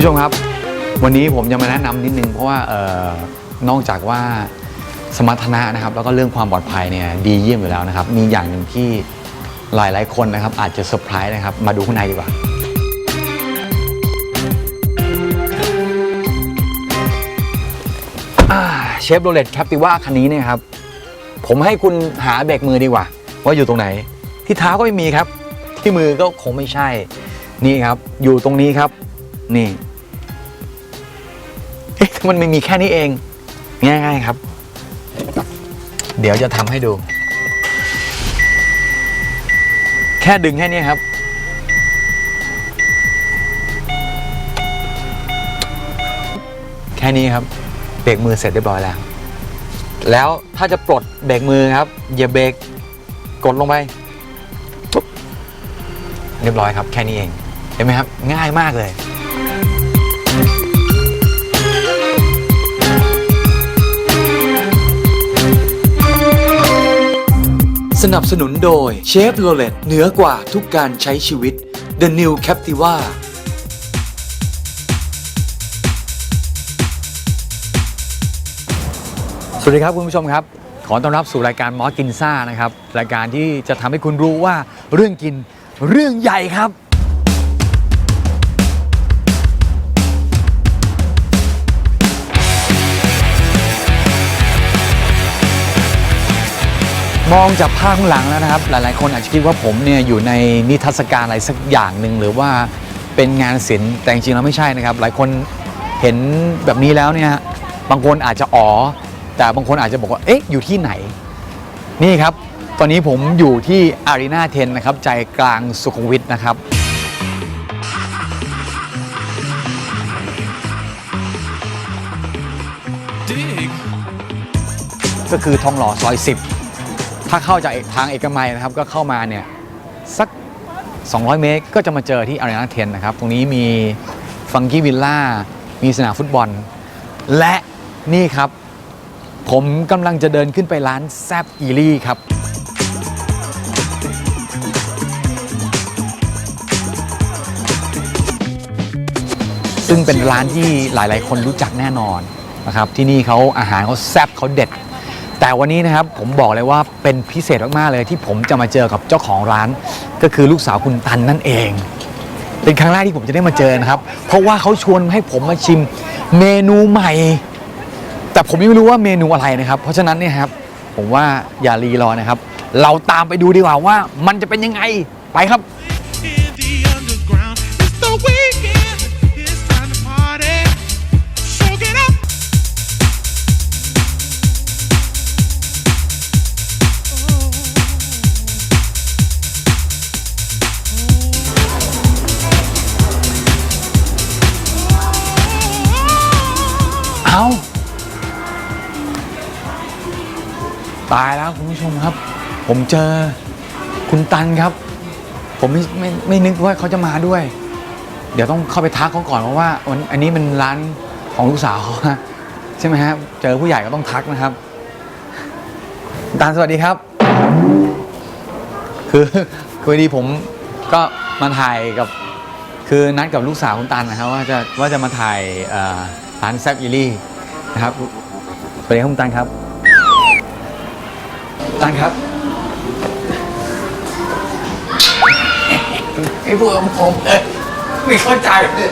ผู้ชมครับ วันนี้ผมจะมาแนะนำนิดนึงเพราะว่าเออนอกจากว่าสมรรถนะนะครับ แล้วก็เรื่องความปลอดภัยเนี่ยดีเยี่ยมอยู่แล้วนะครับ มีอย่างหนึ่งที่หลายๆคนนะครับ อาจจะเซอร์ไพรส์นะครับ มาดูข้างในดีกว่าเชฟโรเลตแคปติว่าคันนี้เนี่ยครับ ผมให้คุณหาเบรกมือดีกว่า ว่าอยู่ตรงไหน ที่เท้าก็ไม่มีครับ ที่มือก็คงไม่ใช่ นี่ครับ อยู่ตรงนี้ครับ นี่ มันไม่มีแค่นี้เอง ง่ายๆครับ เดี๋ยวจะทำให้ดู แค่ดึงแค่นี้ครับ แค่นี้ครับ เบรกมือเสร็จเรียบร้อยแล้ว แล้วถ้าจะปลดเบรกมือครับอย่าเบรกกดลงไปทุบเรียบร้อยครับ แค่นี้เอง เห็นไหมครับ ง่ายมากเลย สนับสนุนโดยเชฟโรเลตเหนือกว่าทุกการใช้ชีวิต The New Captiva สวัสดีครับคุณผู้ชมครับ ขอต้อนรับสู่รายการมอสกินซ่านะครับ รายการที่จะทำให้คุณรู้ว่าเรื่องกินเรื่องใหญ่ครับ มองจากภาพข้างหลังแล้วนะครับ หลายๆ คนอาจจะคิดว่าผมเนี่ยอยู่ในนิทรรศการอะไรสักอย่างหนึ่งหรือว่าเป็นงานศิลป์แต่จริงๆแล้วไม่ใช่นะครับ หลายคนเห็นแบบนี้แล้วเนี่ยบางคนอาจจะอ๋อแต่บางคนอาจจะบอกว่าเอ๊ะอยู่ที่ไหน นี่ครับ ตอนนี้ผมอยู่ที่อารีนาเทนนะครับใจกลางสุขุมวิทนะครับก็คือทองหล่อซอย10 ถ้าเข้าจากทางเอกมัยนะครับก็เข้ามาเนี่ยสัก 200 เมตรก็จะมาเจอที่อารีนาเทนนะครับ ตรงนี้มีฟังกี้วิลล่ามีสนามฟุตบอล และนี่ครับ ผมกำลังจะเดินขึ้นไปร้านแซบอีลี่ครับซึ่งเป็นร้านที่หลาย ๆ คนรู้จักแน่นอนนะครับ ที่นี่เขาอาหารเขาแซบเขาเด็ด แต่วันนี้นะครับผมบอกเลยว่าเป็นพิเศษมากๆเลยที่ผมจะมาเจอกับเจ้าของร้าน ก็คือลูกสาวคุณตันนั่นเอง เป็นครั้งแรกที่ผมจะได้มาเจอนะครับ เพราะว่าเขาชวนให้ผมมาชิมเมนูใหม่ แต่ผมยังไม่รู้ว่าเมนูอะไรนะครับ เพราะฉะนั้นเนี่ยครับผมว่าอย่ารีรอนะครับ เราตามไปดูดีกว่าว่ามันจะเป็นยังไงไปครับาตายแล้วคุณผู้ชมครับ ผมเจอคุณตันครับ ผมไม่ไม่ไม่นึกว่าเขาจะมาด้วย เดี๋ยวต้องเข้าไปทักเขาก่อนเพราะว่าอันนี้เป็นร้านของลูกสาวเขาฮะใช่ไหมฮะเจอผู้ใหญ่ก็ต้องทักนะครับตันสวัสดีครับ คือคือดีผมก็มาถ่ายกับ คือนัดกับลูกสาวคุณตันนะครับว่าจะว่าจะมาถ่ายร้านแซบอีลี่ นะครับสวัสดีครับคุณตันครับ ตันครับไอ้พวกผมเลยไม่เข้าใจเลย